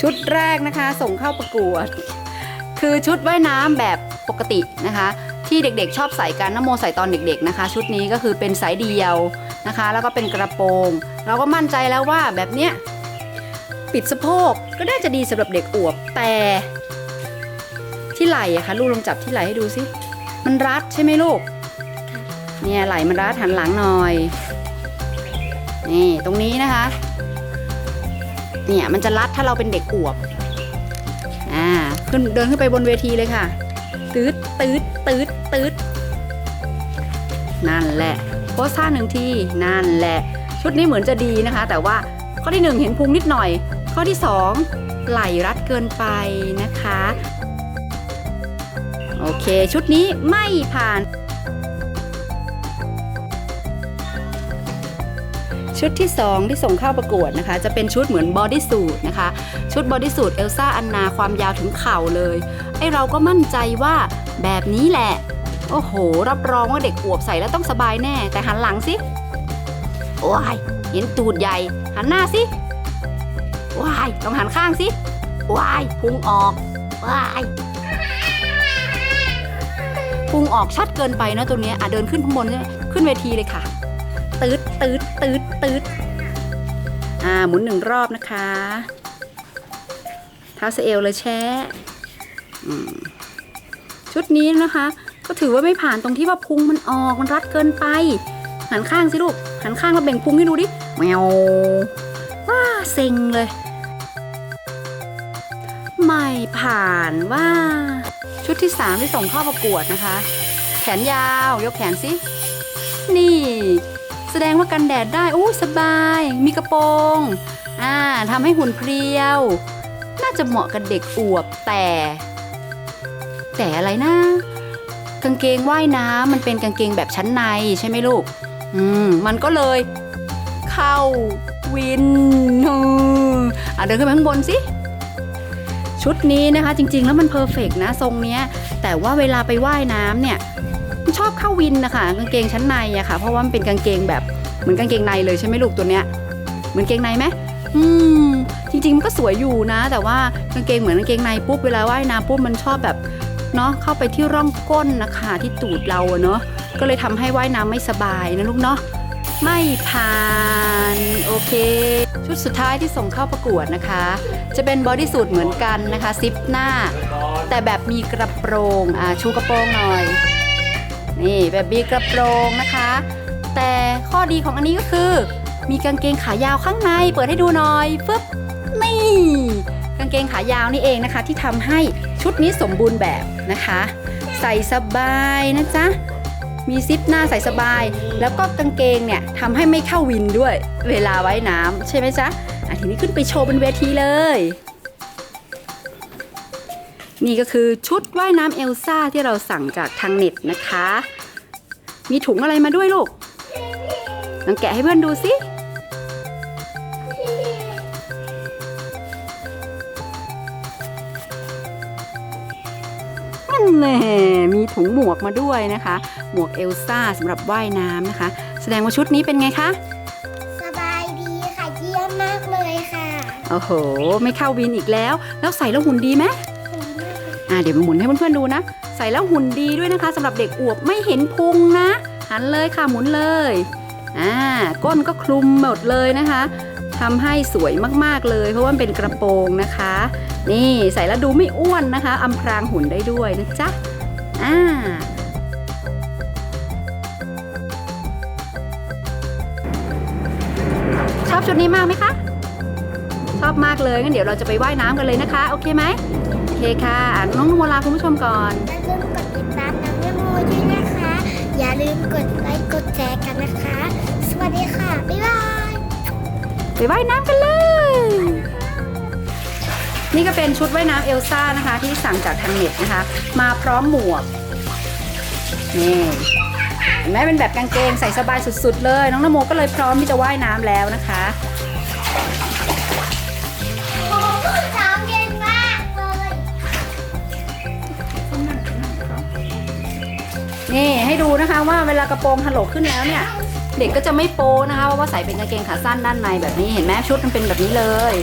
ชุดแรกนะคะ ส่งเข้าประกวด คือชุดว่ายน้ำแบบปกตินะคะ ที่เด็กๆชอบใส่กันน้ำโมใส่ตอนเด็กๆนะคะ ชุดนี้ก็คือเป็นสายเดียวนะคะ แล้วก็เป็นกระโปรง เราก็มั่นใจแล้วว่าแบบเนี้ยปิดสะโพกก็น่าจะดีสำหรับเด็กอวบแต่ที่ไหล่อะคะลูกลองจับที่ไหล่ให้ดูสิมันรัดใช่ไหมลูกเนี่ยไหล่มันรัดหันหลังหน่อยนี่ตรงนี้นะคะ เนี่ยมันจะรัดถ้าเราเป็นเด็กอวบอ่าขึ้นเดินขึ้นไปบนเวทีเลยค่ะ ตืดตืดตืดตืดนั่นแหละโพสท่าหนึ่งทีนั่นแหละ ชุดนี้เหมือนจะดีนะคะ แต่ว่าข้อที่หนึ่งเห็นพุงนิดหน่อย ข้อที่สองไหลรัดเกินไปนะคะ โอเค ชุดนี้ไม่ผ่าน ชุดที่ 2 ที่ส่งเข้าประกวดนะคะ จะเป็นชุดเหมือนบอดี้สูทนะคะ ชุดบอดี้สูทเอลซ่าอันนาความยาวถึงเข่าเลย ไอเราก็มั่นใจว่าแบบนี้แหละ โอ้โห รับรองว่าเด็กอวบใส่แล้วต้องสบายแน่ แต่หันหลังสิว้ายเห็นตูดใหญ่ หันหน้าสิว้ายต้องหันข้างสิว้ายพุงออกว้ายพุงออกชัดเกินไปนะตัวนี้อะเดินขึ้นข้างบนขึ้นเวทีเลยค่ะ ตืดตืดตืดตืดอ่าหมุนหนึ่งรอบนะคะเท้าสเอวเลยแช่ชุดนี้นะคะ ก็ถือว่าไม่ผ่านตรงที่ว่าพุงมันออกมันรัดเกินไป หันข้างสิลูก หันข้างแล้วเบ่งพุงให้ดูดิแมวว้าเซ็งเลย ไม่ผ่านว่าชุดที่สามที่ส่งเข้าประกวดนะคะ แขนยาวยกแขนสินี่ ดงว่ากันแดดได้อู้สบาย มีกระโปรงอ่าทำให้หุ่นเพรียว น่าจะเหมาะกับเด็กอวบแต่ แต่อะไรนะ กางเกงว่ายน้ำมันเป็นกางเกงแบบชั้นในใช่ไหมลูก อืม มันก็เลย เข้าวินอะเดินขึ้นไปข้างบนสิชุดนี้นะคะจริงๆ แล้วมันเพอร์เฟกนะทรงเนี้ย แต่ว่าเวลาไปว่ายน้ำเนี่ยชอบเข้าวินนะคะกางเกงชั้นในอะค่ะเพราะว่ามันเป็นกางเกงแบบ เหมือนกางเกงในเลยใช่ไหมลูกตัวเนี้ยเหมือนเกงในไหมอืมจริงๆมันก็สวยอยู่นะ แต่ว่ากางเกงเหมือนกางเกงในปุ๊บเวลาว่ายน้ำปุ๊บมันชอบแบบเนาะเข้าไปที่ร่องก้นนะคะที่ตูดเราเนาะก็เลยทำให้ว่ายน้ำไม่สบายนะลูกเนาะไม่ผ่านโอเค ชุดสุดท้ายที่ส่งเข้าประกวดนะคะ จะเป็นบอดี้สูทเหมือนกันนะคะซิปหน้า แต่แบบมีกระโปรงอ่าชูกระโปรงหน่อย นี่แบบมีกระโปรงนะคะ แต่ข้อดีของอันนี้ก็คือ มีกางเกงขายาวข้างใน เปิดให้ดูหน่อยฟึ๊บนี่กางเกงขายาวนี่เองนะคะ ที่ทำให้ชุดนี้สมบูรณ์แบบนะคะ ใส่สบายนะจ๊ะมีซิปหน้าใส่สบาย แล้วก็กางเกงเนี่ยทำให้ไม่เข้าวินด้วย เวลาว่ายน้ำใช่ไหมจ๊ะอะทีนี้ขึ้นไปโชว์บนเวทีเลย นี่ก็คือชุดว่ายน้ำเอลซ่าที่เราสั่งจากทางเน็ตนะคะ มีถุงอะไรมาด้วยลูก ลองแกะให้เพื่อนดูสินั่นแหละมีถุงหมวกมาด้วยนะคะ หมวกเอลซ่าสำหรับว่ายน้ำนะคะ แสดงว่าชุดนี้เป็นไงคะสบายดีค่ะเยี่ยมมากเลยค่ะโอ้โห ไม่เข้าวินอีกแล้ว แล้วใส่แล้วหุ่นดีไหมอ่าเดี๋ยวมาหมุนให้เพื่อนๆดูนะ ใส่แล้วหุ่นดีด้วยนะคะสำหรับเด็กอวบไม่เห็นพุงนะ หันเลยค่ะหมุนเลย อ่าก้นก็คลุมหมดเลยนะคะทำให้สวยมากๆเลย เพราะว่าเป็นกระโปรงนะคะ นี่ใส่แล้วดูไม่อ้วนนะคะอำพรางหุ่นได้ด้วยนะจ๊ะอ่าชอบชุดนี้มากไหมคะ ชอบมากเลยงั้นเดี๋ยวเราจะไปว่ายน้ำกันเลยนะคะ โอเคไหมโอเคค่ะน้องโมลาคุณผู้ชมก่อนอย่าลืมกดติดตามน้องโมด้วยนะคะ อย่าลืมกดไลค์กดแชร์กันนะคะ สวัสดีค่ะ บ๊ายบายไปว่ายน้ำกันเลย นี่ก็เป็นชุดว่ายน้ำเอลซ่านะคะ ที่สั่งจากทางเน็ตนะคะ มาพร้อมหมวกนี่เห็นไหมเป็นแบบกางเกงใส่สบายสุด ๆ เลย น้องนโมก็เลยพร้อมที่จะว่ายน้ำแล้วนะคะ ให้ดูนะคะว่าเวลากระโปรงถลกขึ้นแล้วเนี่ย เด็กก็จะไม่โป้นะคะเพราะว่าใส่เป็นกางเกงขาสั้นด้านในแบบนี้เห็นไหมชุดมันเป็นแบบนี้เลย